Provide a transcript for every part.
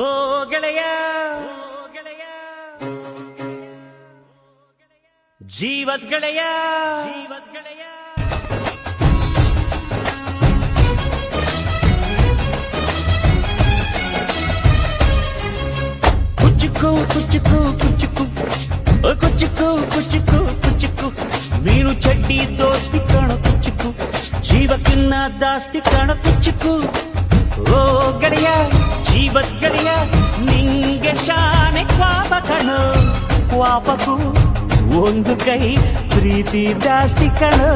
ಓ ಗೆಳೆಯ ಓ ಗೆಳೆಯ ಜೀವದ್ ಗೆಳೆಯ ಜೀವದ್ ಗೆಳೆಯ ಕುಚ್ಚುಕು ಕುಚ್ಚುಕು ಕುಚ್ಚುಕು ಓ ಕುಚ್ಚುಕು ಕುಚ್ಚುಕು ಕುಚ್ಚುಕು ಮೀನು ಚಡ್ಡಿ ದೋಸ್ತಿ ಕಾಣ ಕುಚ್ಚುಕು ಜೀವಕ್ಕಿನ್ನ ದಾಸ್ತಿ ಕಾಣ ಕುಚ್ಚುಕು ಓ ಗೆಳೆಯ ಕ್ವಾಪಕು ಒಂದು ಕೈ ಪ್ರೀತಿ ಜಾಸ್ತಿ ಕಣೋ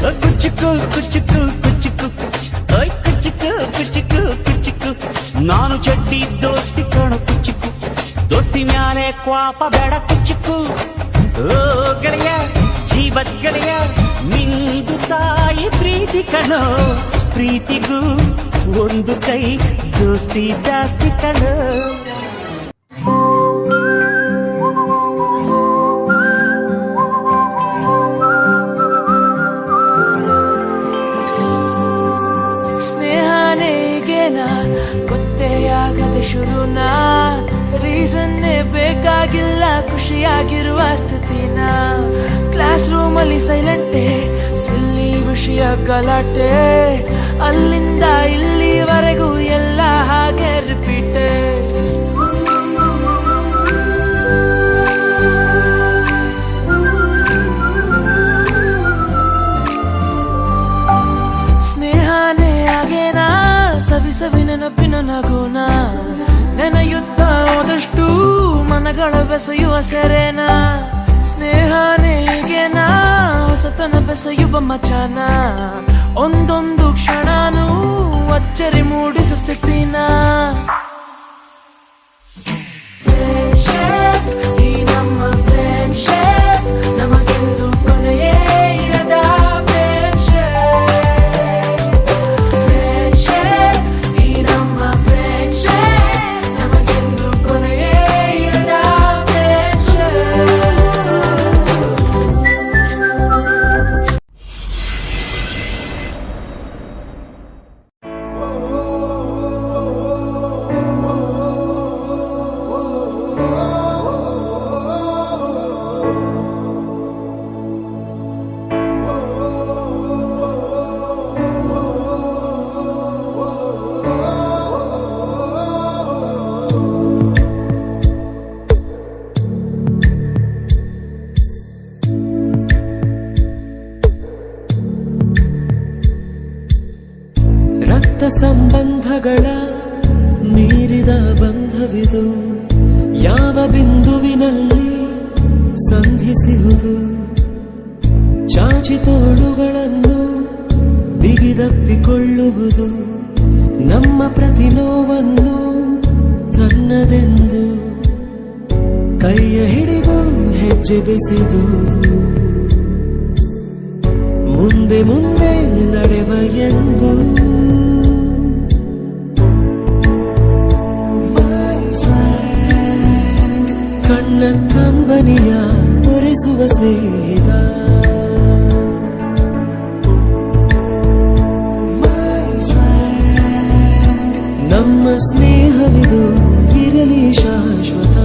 ಓ ಕುಚ್ಚುಕು ಕುಚ್ಚುಕು ಕುಚ್ಚುಕು ಓಯ್ ಕುಚ್ಚುಕು ಕುಚ್ಚುಕು ಕುಚ್ಚುಕು ನಾನು ಚಡ್ಡಿ ದೋಸ್ತಿ ಕಾಣೋ ಕುಚ್ಚುಕು ದೋಸ್ತಿ ಮ್ಯಾಲೆ ಕ್ವಾಪ ಬೇಡ ಕುಚ್ಚುಕು ಓ ಗೆಳೆಯ ಜೀವದ್ ಗೆಳೆಯ ನಿಂದು ತಾಯಿ ಪ್ರೀತಿ ಕಣೋ ಪ್ರೀತಿಗೂ ಒಂದು ಕೈ ದೋಸ್ತಿ ಜಾಸ್ತಿ ಕಣೋ ಶುರುನ? ರೀಸನ್ನೇ ಬೇಕಾಗಿಲ್ಲ, ಖುಷಿಯಾಗಿರುವ ಸ್ಥಿತಿನ? ಕ್ಲಾಸ್ ರೂಮಲ್ಲಿ ಸೈಲೆಂಟೆ ಸಿಲ್ಲಿ ವಿಷಯ ಗಲಾಟೆ? ಅಲ್ಲಿಂದ ಇಲ್ಲಿವರೆಗೂ ಎಲ್ಲ ಹಾಗೆ ರಿಪೀಟೆ ಸ್ನೇಹನೇ ಆಗೇನಾ ಸವಿ ಸವಿ ನೆನಪಿನ ನಗುನ? ನೆನೆಯುತ್ತ ಹೋದಷ್ಟು ಮನಗಳ ಬೆಸೆಯುವ ಸೆರೆನ ಸ್ನೇಹನೇ ಹೀಗೇನಾ ಹೊಸತನ ಬೆಸೆಯುವ ಮಚಾನ. ಒಂದೊಂದು ಕ್ಷಣನೂ ರಕ್ತ ಸಂಬಂಧಗಳ ಮೀರಿದ ಬಂಧವಿದು, ಯಾವ ಬಿಂದುವಿನಲ್ಲಿ ಸಂಧಿಸುವುದು ಚಾಚಿ ತೋಳುಗಳನ್ನು ಬಿಗಿದಪ್ಪಿಕೊಳ್ಳುವುದು ನಮ್ಮ ಪ್ರತಿ ನೋವನ್ನು ತನ್ನದೆಂದು. ಕೈಯ ಹಿಡಿದು ಹೆಜ್ಜೆ ಬೆಸೆದು. ಮುಂದೆ ಮುಂದೆ ನಡೆವ ಎಂದು. ನನ್ನಂಬನಿಯ ಒರೆಸುವ ಸ್ನೇಹಿತ. ನಮ್ಮ ಸ್ನೇಹವಿದು ಇರಲಿ ಶಾಶ್ವತ.